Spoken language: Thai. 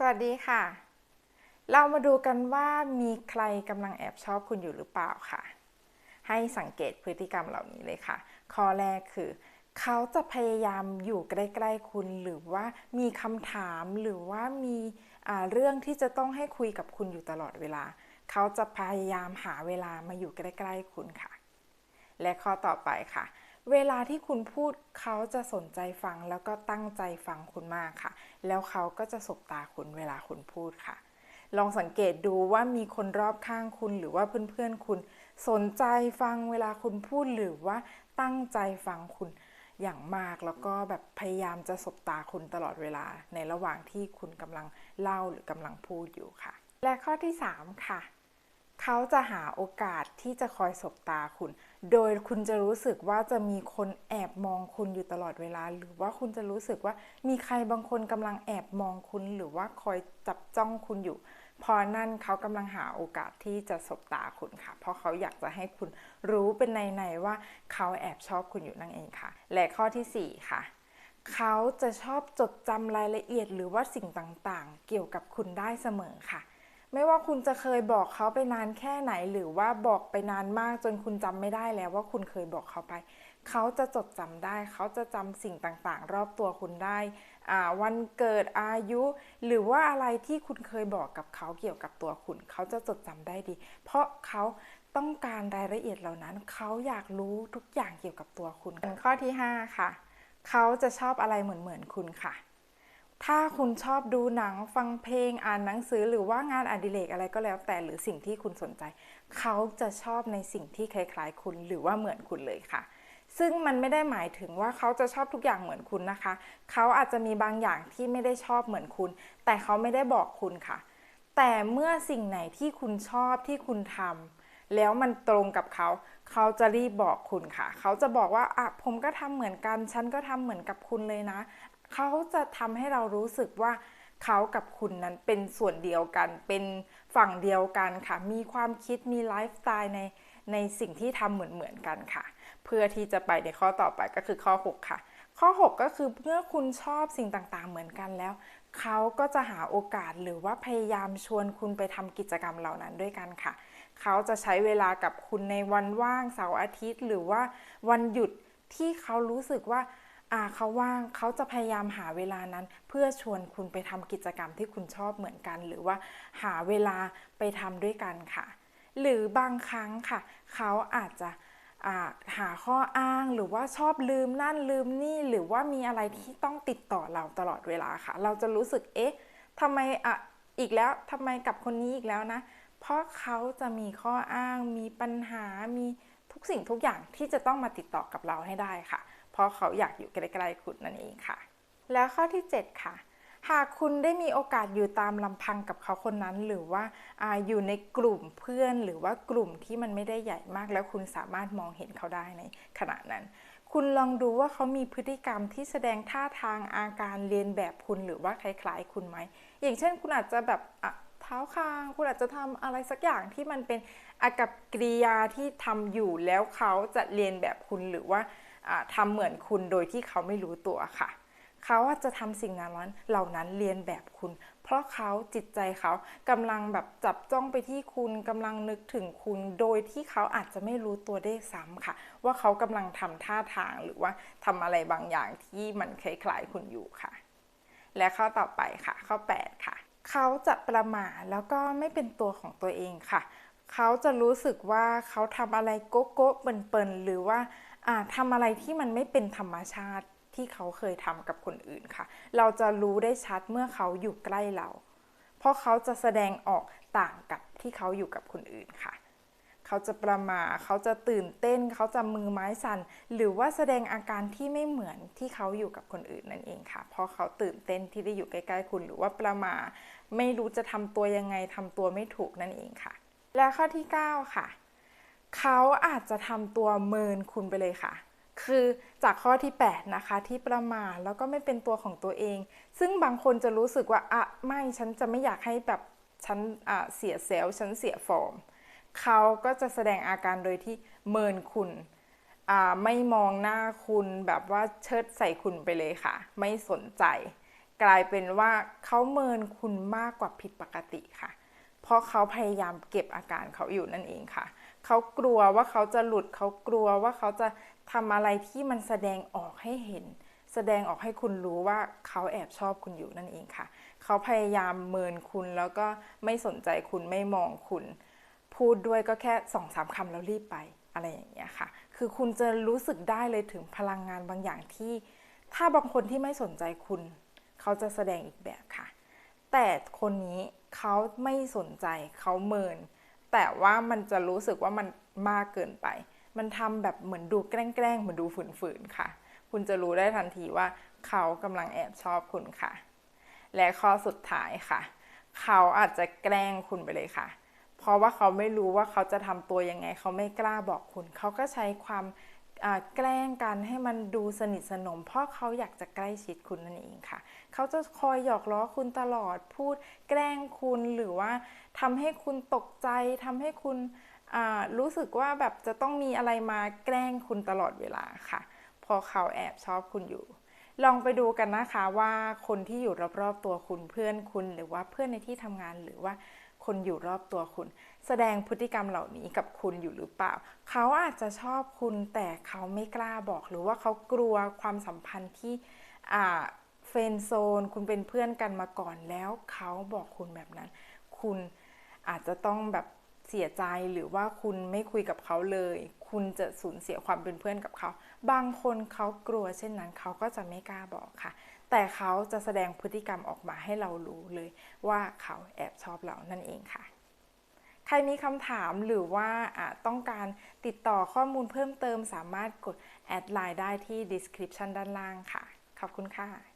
สวัสดีค่ะ เรามาดูกันว่ามีใครกำลังแอบชอบคุณอยู่หรือเปล่าค่ะ ให้สังเกตพฤติกรรมเหล่านี้เลยค่ะ ข้อแรกคือ เขาจะพยายามอยู่ใกล้ๆคุณหรือว่ามีคำถามหรือว่ามีเรื่องที่จะต้องให้คุยกับคุณอยู่ตลอดเวลา เขาจะพยายามหาเวลามาอยู่ใกล้ๆคุณค่ะ และข้อต่อไปค่ะเเวลาที่คุณพูดเขาจะสนใจฟังแล้วก็ตั้งใจฟังคุณมากค่ะ แล้วเขาก็จะสบตาคุณเวลาคุณพูดค่ะ ลองสังเกตดูว่ามีคนรอบข้างคุณหรือว่าเพื่อนๆคุณ สนใจฟังเวลาคุณพูดหรือว่าตั้งใจฟังคุณอย่างมากแล้วก็แบบพยายามจะสบตาคุณตลอดเวลาในระหว่างที่คุณกำลังเล่าหรือกำลังพูดอยู่ค่ะ และข้อที่สามค่ะ เขาจะหาโอกาสที่จะคอยสบตาคุณ โดยคุณจะรู้สึกว่าจะมีคนแอบมองคุณอยู่ตลอดเวลา หรือว่าคุณจะรู้สึกว่ามีใครบางคนกำลังแอบมองคุณ หรือว่าคอยจับจ้องคุณอยู่ พอนั่นเขากำลังหาโอกาสที่จะสบตาคุณค่ะ เพราะเขาอยากจะให้คุณรู้เป็นในๆว่าเขาแอบชอบคุณอยู่นั่นเองค่ะ และข้อที่สี่ค่ะเขาจะชอบจดจำรายละเอียด หรือว่าสิ่งต่างๆ เกี่ยวกับคุณได้เสมอค่ะ ไม่ว่าคุณจะเคยบอกเขาไปนานแค่ไหน หรือว่าบอกไปนานมากจนคุณจำไม่ได้แล้วว่าคุณเคยบอกเขาไป เขาจะจดจำได้ เขาจะจำสิ่งต่างๆ รอบตัวคุณได้วันเกิดอายุ หรือว่าอะไรที่คุณเคยบอกกับเขาเกี่ยวกับตัวคุณ เขาจะจดจำได้ดี เพราะเขาต้องการรายละเอียดเหล่านั้น เขาอยากรู้ทุกอย่างเกี่ยวกับตัวคุณข้อที่ห้าค่ะ เขาจะชอบอะไรเหมือนเหมือนๆคุณค่ะ ถ้าคุณชอบดูหนังฟังเพลงอ่านหนังสือหรือว่างานอดิเรกอะไรก็แล้วแต่หรือสิ่งที่คุณสนใจ เขาจะชอบในสิ่งที่คล้ายๆ คุณหรือว่าเหมือนคุณเลยค่ะ ซึ่งมันไม่ได้หมายถึงว่าเขาจะชอบทุกอย่างเหมือนคุณนะคะ เขาอาจจะมีบางอย่างที่ไม่ได้ชอบเหมือนคุณ แต่เขาไม่ได้บอกคุณค่ะ แต่เมื่อสิ่งไหนที่คุณชอบที่คุณทำแล้วมันตรงกับเขา เขาจะรีบบอกคุณค่ะ เขาจะบอกว่าอะผมก็ทำเหมือนกัน ฉันก็ทำเหมือนกับคุณเลยนะ เขาจะทำให้เรารู้สึกว่าเขากับคุณนั้นเป็นส่วนเดียวกัน เป็นฝั่งเดียวกันค่ะ มีความคิดมีไลฟ์สไตล์ในในสิ่งที่ทำเหมือนเหมือนกันค่ะ เพื่อที่จะไปในข้อต่อไปก็คือข้อ 6 ค่ะ ข้อ 6 ก็คือเมื่อคุณชอบสิ่งต่างๆ เหมือนกันแล้ว เขาก็จะหาโอกาสหรือว่าพยายามชวนคุณไปทำกิจกรรมเหล่านั้นด้วยกันค่ะ เขาจะใช้เวลากับคุณในวันว่างเสาร์อาทิตย์ หรือว่าวันหยุดที่เขารู้สึกว่า เขาว่างเขาจะพยายามหาเวลานั้น เพื่อชวนคุณไปทำกิจกรรมที่คุณชอบเหมือนกัน หรือว่าหาเวลาไปทำด้วยกันค่ะ หรือบางครั้งค่ะ เขาอาจจะาหาข้ออ้างหรือว่าชอบลืมนั่นลืมนี่ หรือว่ามีอะไรที่ต้องติดต่อเราตลอดเวลาค่ะ เราจะรู้สึกเอ๊ะทำไมอะอีกแล้วทำไมกับคนนี้อีกแล้วนะ เพราะเขาจะมีข้ออ้าง มีปัญหามีทุกสิ่งทุกอย่างที่จะต้องมาติดต่อกับเราให้ได้ค่ะ เพราะเขาอยากอยู่ใกล้ๆคุณนั่นเองค่ะ แล้วข้อที่ 7 ค่ะ หากคุณได้มีโอกาสอยู่ตามลำพังกับเขาคนนั้น หรือว่าอาอยู่ในกลุ่มเพื่อน หรือว่ากลุ่มที่มันไม่ได้ใหญ่มาก แล้วคุณสามารถมองเห็นเขาได้ในขณะนั้นคุณลองดูว่าเขามีพฤติกรรมที่แสดงท่าทางอาการเรียนแบบคุณหรือว่าคล้ายๆคุณไหม อย่างเช่นคุณอาจจะแบบอะเท้าคาง คุณอาจจะทำอะไรสักอย่างที่มันเป็นอากับกิริยาที่ทำอยู่แล้วเขาจะเรียนแบบคุณหรือว่า ทำเหมือนคุณโดยที่เขาไม่รู้ตัวค่ะ เขาอาจะทำสิ่งนั้นเหล่านั้นเรียนแบบคุณ เพราะเขาจิตใจเขากำลังแบบจับจ้องไปที่คุณกำลังนึกถึงคุณ โดยที่เขาอาจจะไม่รู้ตัวได้ซ้ำค่ะ ว่าเขากำลังทำท่าทางหรือว่าทำอะไรบางอย่างที่มันคล้ายๆคุณอยู่ค่ะ และข้อต่อไปค่ะ ข้อ 8 ค่ะ เขาจะประม่าแล้วก็ไม่เป็นตัวของตัวเองค่ะเเขาจะรู้สึกว่าเขาทำอะไรโก๊ะโก๊ะเปิ่นๆหรือว่าอาทำอะไรที่มันไม่เป็นธรรมชาติที่เขาเคยทำกับคนอื่นค่ะ เราจะรู้ได้ชัดเมื่อเขาอยู่ใกล้เรา เพราะเขาจะแสดงออกต่างกับที่เขาอยู่กับคนอื่นค่ะ เขาจะประมาเขาจะตื่นเต้น เขาจะมือไม้สั่น หรือว่าแสดงอาการที่ไม่เหมือนที่เขาอยู่กับคนอื่นนั่นเองค่ะ เพราะเขาตื่นเต้นที่ได้อยู่ใกล้ๆคุณ หรือว่าประมาไม่รู้จะทำตัวยังไงทำตัวไม่ถูกนั่นเองค่ะ และข้อที่ 9 ค่ะ เขาอาจจะทำตัวเมินคุณไปเลยค่ะ คือจากข้อที่ 8 นะคะ ที่ประมาทแล้วก็ไม่เป็นตัวของตัวเอง ซึ่งบางคนจะรู้สึกว่าอะไม่ฉันจะไม่อยากให้แบบฉันเสียเซลล์ฉันเสียฟอร์มเขาก็จะแสดงอาการโดยที่เมินคุณไม่มองหน้าคุณแบบว่าเชิดใส่คุณไปเลยค่ะ ไม่สนใจ กลายเป็นว่าเขาเมินคุณมากกว่าผิดปกติค่ะ เพราะเขาพยายามเก็บอาการเขาอยู่นั่นเองค่ะ เขากลัวว่าเขาจะหลุด เขากลัวว่าเขาจะทำอะไรที่มันแสดงออกให้เห็น แสดงออกให้คุณรู้ว่าเขาแอบชอบคุณอยู่นั่นเองค่ะ เขาพยายามเมินคุณแล้วก็ไม่สนใจคุณไม่มองคุณ พูดด้วยก็แค่สองสามคำแล้วรีบไปอะไรอย่างเงี้ยค่ะ คือคุณจะรู้สึกได้เลยถึงพลังงานบางอย่างที่ ถ้าบางคนที่ไม่สนใจคุณ เขาจะแสดงอีกแบบค่ะ แต่คนนี้ เขาไม่สนใจเขาเมิน แต่ว่ามันจะรู้สึกว่ามันมากเกินไป มันทำแบบเหมือนดูแกล้งๆเหมือนดูฝืนๆค่ะ คุณจะรู้ได้ทันทีว่าเขากำลังแอบชอบคุณค่ะ และข้อสุดท้ายค่ะ เขาอาจจะแกล้งคุณไปเลยค่ะ เพราะว่าเขาไม่รู้ว่าเขาจะทำตัวยังไง เขาไม่กล้าบอกคุณ เขาก็ใช้ความ แกล้งกันให้มันดูสนิทสนม เพราะเขาอยากจะใกล้ชิดคุณนั่นเองค่ะ เขาจะคอยหยอกล้อคุณตลอดพูดแกล้งคุณหรือว่าทำให้คุณตกใจทำให้คุณรู้สึกว่าแบบจะต้องมีอะไรมาแกล้งคุณตลอดเวลาค่ะพราะเขาแอบชอบคุณอยู่ ลองไปดูกันนะคะว่าคนที่อยู่รอบๆตัวคุณเพื่อนคุณ หรือว่าเพื่อนในที่ทำงานหรือว่า คนอยู่รอบตัวคุณ แสดงพฤติกรรมเหล่านี้กับคุณอยู่หรือเปล่า เขาอาจจะชอบคุณแต่เขาไม่กล้าบอก หรือว่าเขากลัวความสัมพันธ์ที่เฟนโซน คุณเป็นเพื่อนกันมาก่อนแล้วเขาบอกคุณแบบนั้น คุณอาจจะต้องแบบเสียใจหรือว่าคุณไม่คุยกับเขาเลย คุณจะสูญเสียความเป็นเพื่อนกับเขา บางคนเขากลัวเช่นนั้นเขาก็จะไม่กล้าบอกค่ะ แต่เขาจะแสดงพฤติกรรมออกมาให้เรารู้เลยว่าเขาแอบชอบเรานั่นเองค่ะ ใครมีคำถามหรือว่าต้องการติดต่อข้อมูลเพิ่มเติมสามารถกดแอดไลน์ได้ที่ description ด้านล่างค่ะ ขอบคุณค่ะ